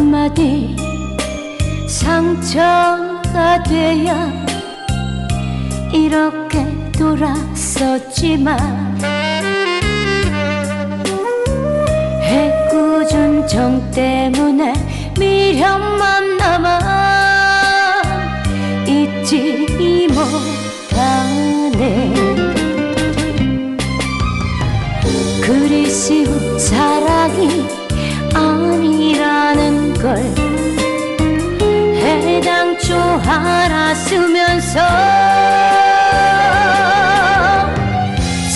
한마디 상처가 돼야 이렇게 돌아섰지만 해꾸준 정 때문에 미련만 걸 해당초 알았으면서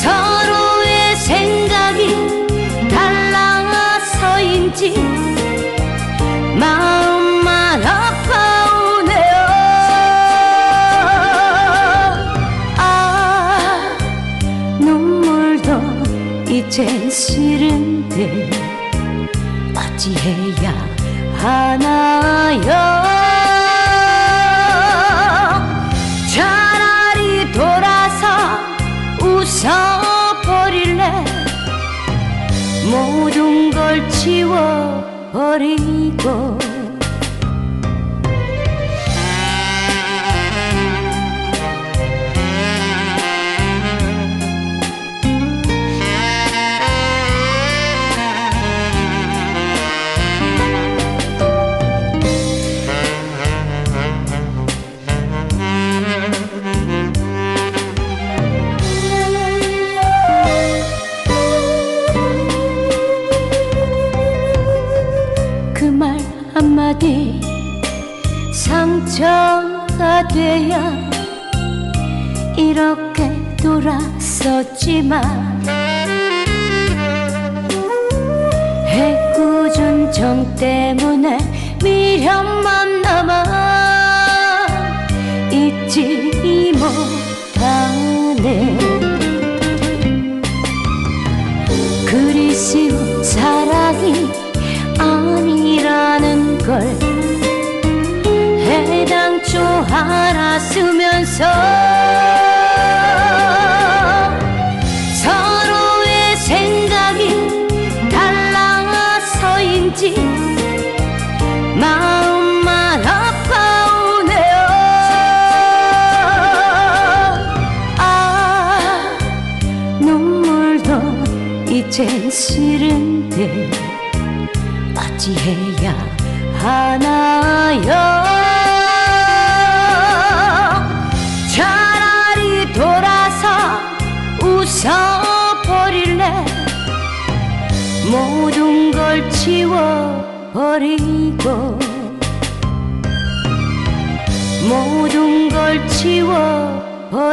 서로의 생각이 달라서인지 마음만 아파오네요. 아 눈물도 이젠 싫은데 어찌해야 하나요. 차라리 돌아서 웃어버릴래. 모든 걸 지워버리고 상처가 돼야 이렇게 돌아섰지만 해꾸준 정 때문에 미련만 남아 잊지 못하네. 그리스운 사랑이 아니라는 걸 알았으면서 서로의 생각이 달라서인지 마음만 아파오네요. 아 눈물도 이젠 싫은데 어찌해야 하나요 모든 걸 지워버리고 모든 걸 지워버리고